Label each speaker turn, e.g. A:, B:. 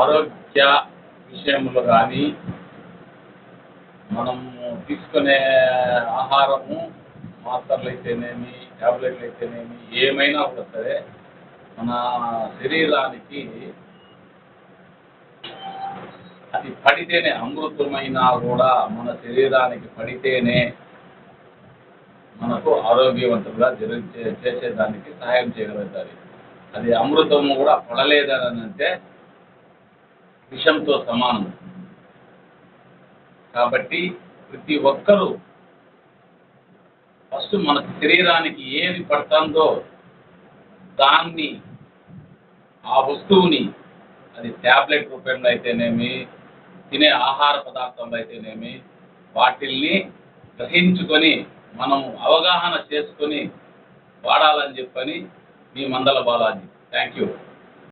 A: ఆరోగ్య విషయంలో కానీ మనం తీసుకునే ఆహారము మాత్రలు అయితేనేమి ట్యాబ్లెట్లు అయితేనేమి ఏమైనా కూడా సరే మన శరీరానికి అది పడితేనే అమృతమైనా కూడా మన శరీరానికి పడితేనే మనకు ఆరోగ్యవంతంగా జరి చేసేదానికి సహాయం చేయగలుగుతారు. అది అమృతము కూడా పడలేదని అంటే విషంతో సమానం. కాబట్టి ప్రతి ఒక్కరూ ఫస్ట్ మన శరీరానికి ఏది పడుతుందో దాన్ని ఆ వస్తువుని అది ట్యాబ్లెట్ రూపంలో అయితేనేమి తినే ఆహార పదార్థంలో అయితేనేమి వాటిల్ని గ్రహించుకొని మనం అవగాహన చేసుకొని వాడాలని చెప్పని మీ మండల బాలాజీ. Thank you